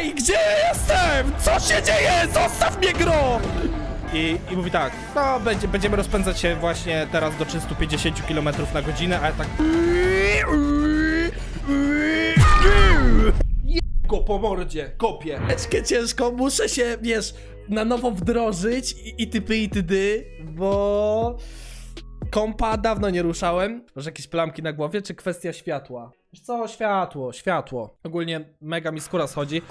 Ej, gdzie ja jestem? Co się dzieje? Zostaw mnie, gro! I, I mówi tak, no będzie, będziemy rozpędzać się właśnie teraz do 350 km na godzinę, a ja tak... go po mordzie, kopię. Ciężko, ciężko, muszę się, wiesz, na nowo wdrożyć i, i typy i tydy, bo kompa dawno nie ruszałem. Może jakieś plamki na głowie, czy kwestia światła? Wiesz co, światło, światło. Ogólnie mega mi skóra schodzi.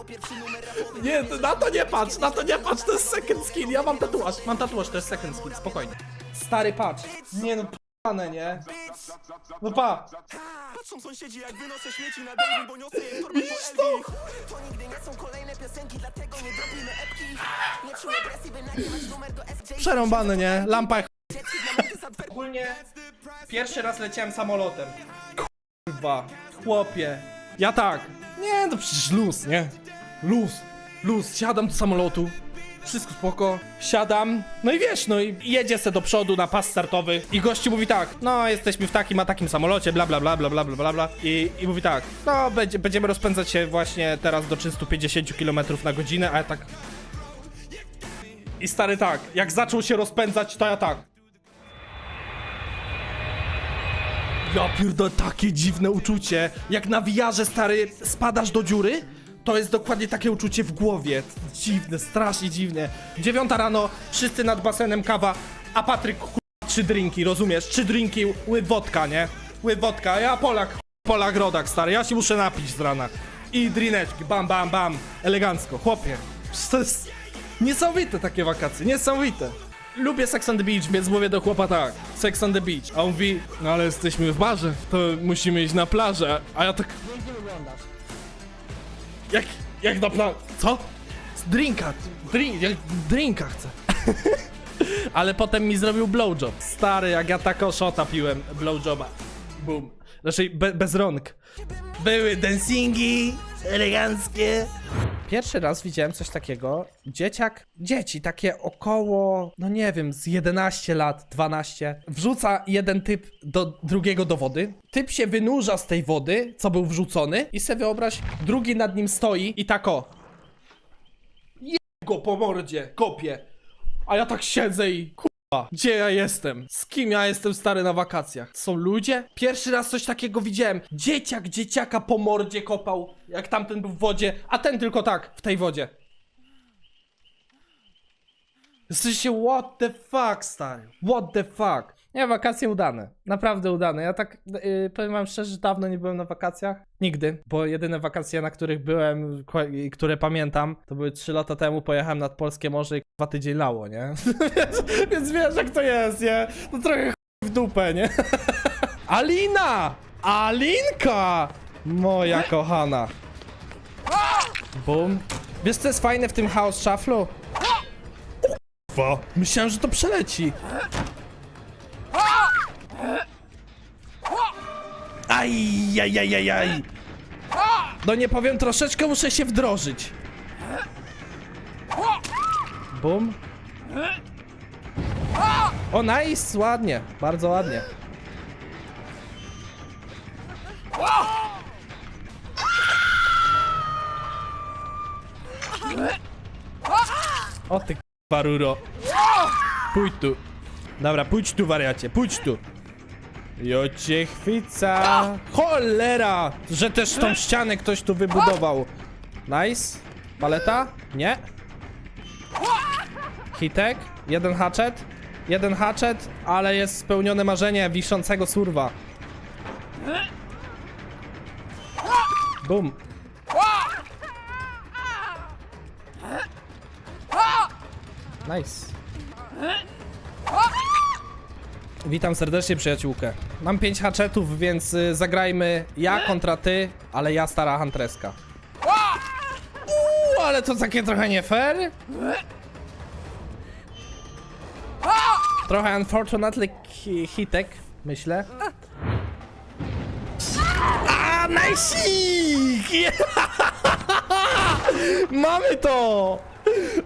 Nie, na to nie patrz, na to nie patrz, to jest second skin, ja mam tatuaż, mam tatuaż, to jest second skin, spokojnie. Stary, patrz. Nie no, p***ane, nie? No pa, Patrzą sąsiedzi jak wynoszę śmieci na daily, bo niosę je w torbie Widzisz po to? Nigdy nie są kolejne piosenki, dlatego nie epki Nie czuję presji, by nagrywać numer do SJ przerąbane, nie? Lampa jak Ogólnie pierwszy raz leciałem samolotem. Chłopie. Ja tak. Nie, to przecież luz, nie? Luz. Luz. Siadam do samolotu. Wszystko spoko. Siadam. No i wiesz, no i jedzie se do przodu na pas startowy. I gościu mówi tak. No, jesteśmy w takim a takim samolocie, bla bla bla bla bla bla bla. I, i mówi tak. No, będzie, będziemy rozpędzać się właśnie teraz do 350 km na godzinę, a ja tak... I stary tak, jak zaczął się rozpędzać, to ja tak. Ja pierdolę, takie dziwne uczucie. Jak na wiarze, stary, spadasz do dziury, to jest dokładnie takie uczucie w głowie. Dziwne, strasznie dziwne. Dziewiąta rano, wszyscy nad basenem kawa, a Patryk ku... trzy drinki, rozumiesz? Trzy drinki, łyb wodka, nie? Łyb wodka, ja Polak, Polak rodak, stary, ja się muszę napić z rana. I drineczki, bam, bam, bam, elegancko, chłopie. To jest niesamowite takie wakacje, niesamowite. Lubię Sex on the Beach, więc mówię do chłopa tak, Sex on the Beach. A on mówi, no ale jesteśmy w barze, to musimy iść na plażę. A ja tak... Jak, jak na plażę? Co? Z drinka, drink, jak drinka chcę. ale potem mi zrobił blowjob. Stary, jak ja taką shota piłem, blowjoba. Boom. Raczej be, bez rąk. Były dancingi eleganckie. Pierwszy raz widziałem coś takiego. Dzieciak, dzieci takie około, no nie wiem, z 11 lat, 12. Wrzuca jeden typ do drugiego do wody. Typ się wynurza z tej wody, co był wrzucony, i se wyobraź, drugi nad nim stoi i tak o. Je go po mordzie, kopie. A ja tak siedzę i gdzie ja jestem? Z kim ja jestem stary na wakacjach? Są ludzie? Pierwszy raz coś takiego widziałem. Dzieciak dzieciaka po mordzie kopał, jak tamten był w wodzie, a ten tylko tak, w tej wodzie. Jesteście what the fuck, stary. What the fuck. Nie, wakacje udane. Naprawdę udane. Ja tak yy, powiem wam szczerze, że dawno nie byłem na wakacjach. Nigdy. Bo jedyne wakacje, na których byłem, i które pamiętam, to były 3 lata temu. Pojechałem nad Polskie Morze i dwa tydzień lało, nie? więc, więc wiesz jak to jest, nie? No trochę w dupę, nie? Alina! Alinka! Moja kochana. Bum. Wiesz co jest fajne w tym House Shuffle'u? Kurwa, Myślałem, że to przeleci. Aj, aj, aj, aj, aj. No nie powiem, troszeczkę muszę się wdrożyć. Bum. O, nice, ładnie, bardzo ładnie. O ty k***a ruro. Pójdź tu. Dobra, pójdź tu wariacie, pójdź tu. Jo cię chwyca. Cholera! Że też tą ścianę ktoś tu wybudował. Nice. Paleta? Nie. Hitek. Jeden hatchet. Jeden hatchet, ale jest spełnione marzenie wiszącego surwa. Bum. Nice. Witam serdecznie przyjaciółkę. Mam 5 hatchetów, więc y, zagrajmy ja kontra ty, ale ja stara huntreska. Uuu, ale to takie trochę nie fair. Trochę unfortunately hi- hitek, myślę. A, najsik! Mamy to!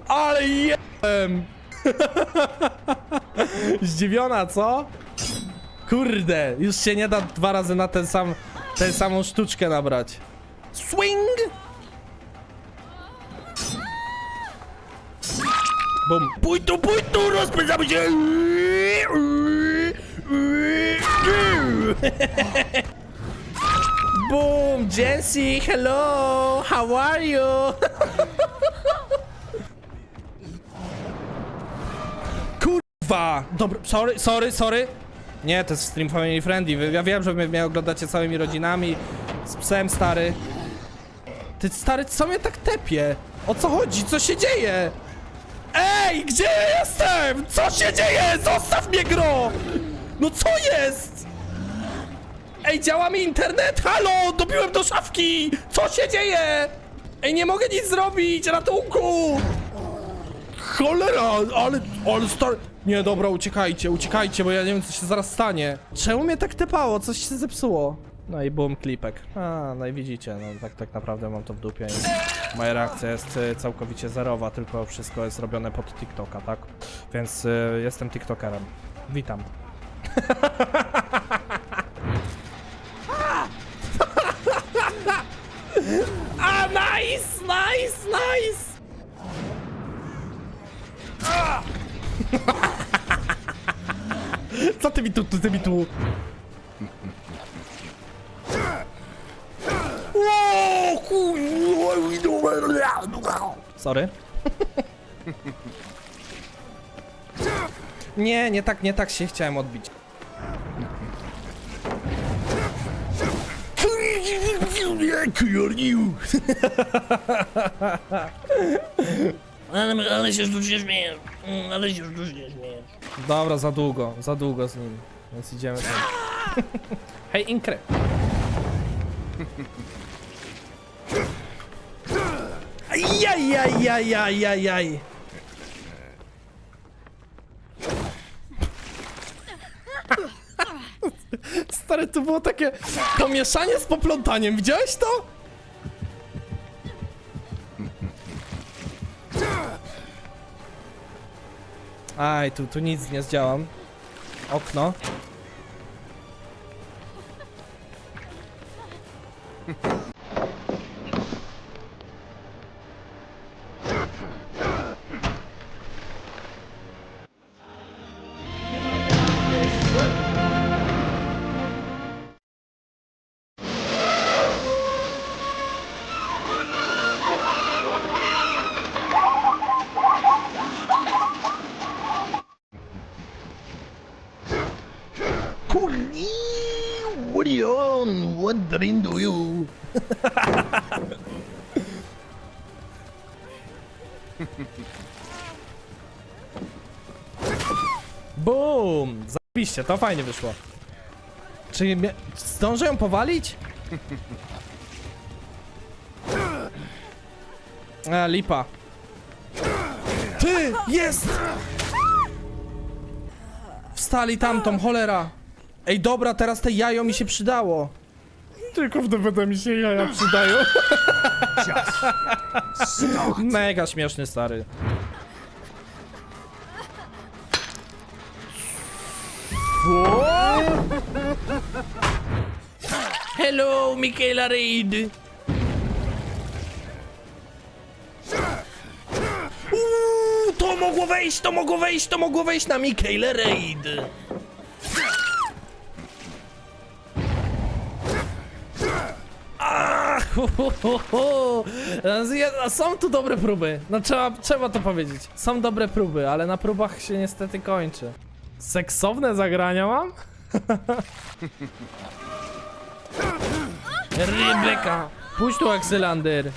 Ale jem! Zdziwiona, co? Kurde, już się nie da dwa razy na ten sam, tę samą sztuczkę nabrać. Swing! Bum. Pój tu, pój tu, rozpędzamy się! Boom, Jency, hello, how are you? Kurwa! Dobra, sorry, sorry, sorry. Nie, to jest stream family friendly. Wy- Ja wiem, że wy mnie oglądacie całymi rodzinami. Z psem, stary. Ty, stary, co mnie tak tepie? O co chodzi? Co się dzieje? Ej, gdzie ja jestem? Co się dzieje? Zostaw mnie, gro! No co jest? Ej, działa mi internet? Halo, dobiłem do szafki! Co się dzieje? Ej, nie mogę nic zrobić! Ratunku! Cholera, ale, ale stary... Nie, dobra, uciekajcie, uciekajcie, bo ja nie wiem, co się zaraz stanie. Czemu mnie tak tepało? Coś się zepsuło. No i boom, klipek. A, no i widzicie, no tak, tak naprawdę mam to w dupie i moja reakcja jest y, całkowicie zerowa, tylko wszystko jest robione pod TikToka, tak? Więc y, jestem TikTokerem. Witam. A, nice, nice, nice! Co ty mi tu, ty mi tu? Sorry. Nie, nie tak, nie tak się chciałem odbić. Ale, ale się sztucznie śmiejesz. Mm, Ale się sztucznie śmiejesz. Dobra, za długo, za długo z nim. Więc idziemy tam. Hej, Inkry. Ajajajajajajaj. Stary, to było takie pomieszanie z poplątaniem. Widziałeś to? Aj, tu, tu nic nie zdziałam. Okno. You? Boom! Zabiście, to fajnie wyszło. Czy mnie... zdążę ją powalić? A, lipa. Ty! Jest! Wstali tamtą, cholera. Ej, dobra, teraz te jajo mi się przydało. Tylko w DVD mi się jaja przydają. Mega śmieszny, stary. Hello, Michaela Reid. Uuu, to mogło wejść, to mogło wejść, to mogło wejść na Michaela Raid. Są tu dobre próby. No trzeba, trzeba to powiedzieć. Są dobre próby, ale na próbach się niestety kończy. Seksowne zagrania mam? Rebeka! Pójdź tu, Axelander.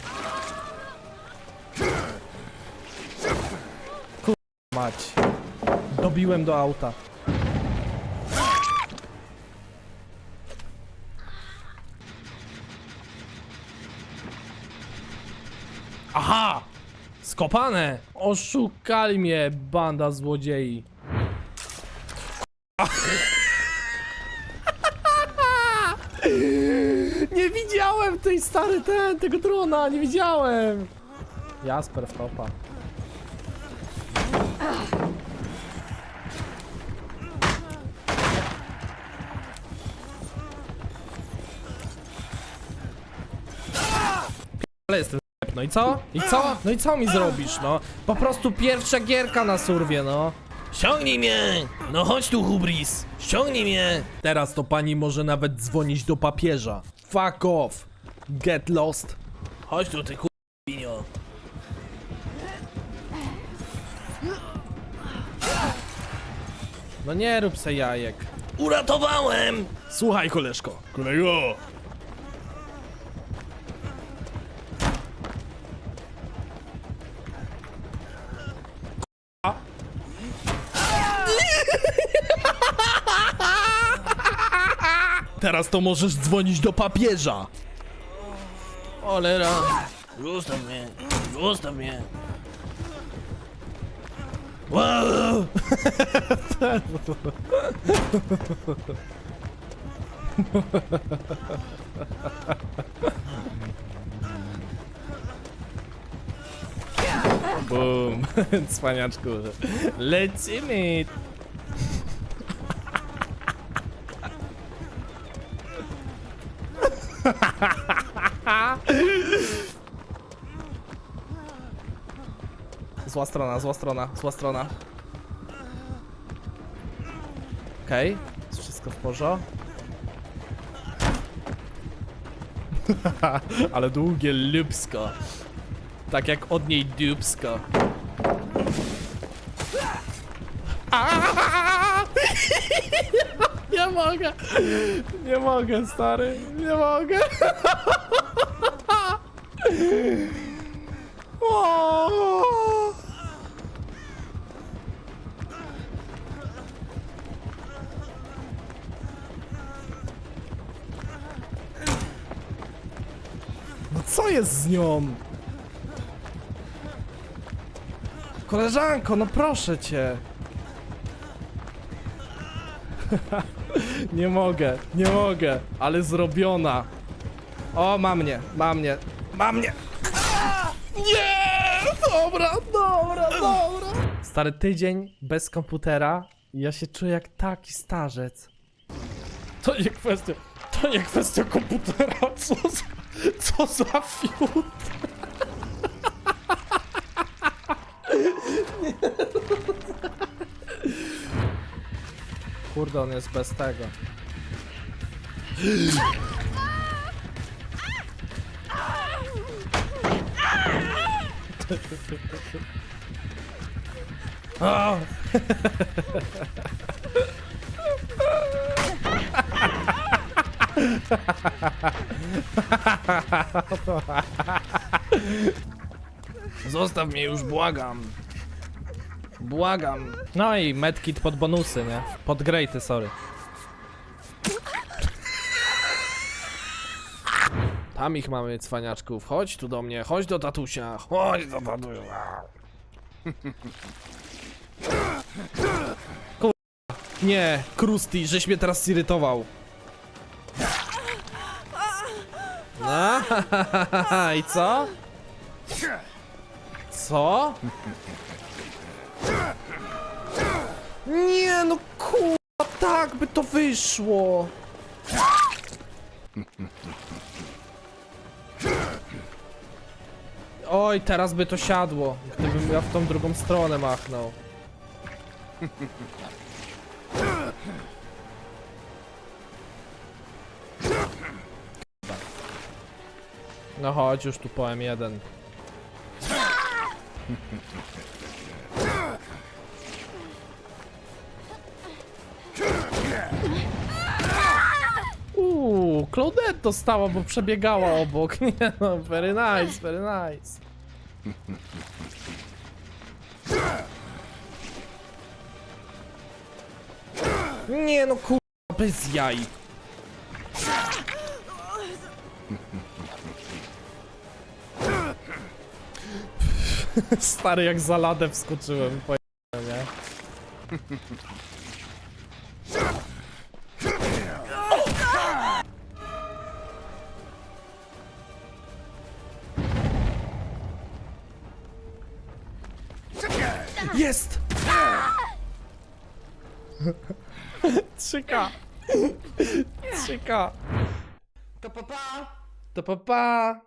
Mać. Dobiłem do auta. Aha! Skopane! Oszukali mnie, banda złodziei. Nie widziałem tej stary ten, tego drona, nie widziałem! Jasper w topa. Ale jestem No i co? I co? No i co mi zrobisz, no? Po prostu pierwsza gierka na surwie, no. Ściągnij mnie! No chodź tu, Hubris! Ściągnij mnie! Teraz to pani może nawet dzwonić do papieża. Fuck off! Get lost! Chodź tu, ty chubinio! No nie rób se jajek. Uratowałem! Słuchaj, koleżko. Kolego! Teraz to możesz dzwonić do papieża. Olera. Zostaw mnie. Zostaw mnie. Wow. Bum. Cwaniaczku. Lecimy. Zła strona, zła strona, zła strona. Okej, okay. jest wszystko w porządku. Ale długie lubsko. Tak jak od niej dupsko. Nie mogę. Nie mogę, stary. Nie mogę. No co jest z nią? Koleżanko, no proszę cię. nie mogę, nie mogę, ale zrobiona. O, ma mnie, ma mnie, ma mnie. Nie! Dobra, dobra, dobra. Stary tydzień bez komputera i ja się czuję jak taki starzec. To nie kwestia, to nie kwestia komputera, co za, co za fiut. Kurde, on jest bez tego. Zostaw mnie już, błagam. Błagam. No i medkit pod bonusy, nie? Pod grejty, sorry. Tam ich mamy, cwaniaczków. Chodź tu do mnie, chodź do tatusia, chodź do tatusia. Kur... Nie, Krusty, żeś mnie teraz zirytował. No, i co? Co? Nie no kurwa, tak by to wyszło. Oj, teraz by to siadło, gdybym ja w tą drugą stronę machnął. No chodź już tu po M1. Claudette dostała, bo przebiegała obok. Nie no, very nice, very nice. Nie no, kurwa, bez jaj. Stary, jak za ladę wskoczyłem, po nie? Jest! 3K! 3K! To papa! To papa!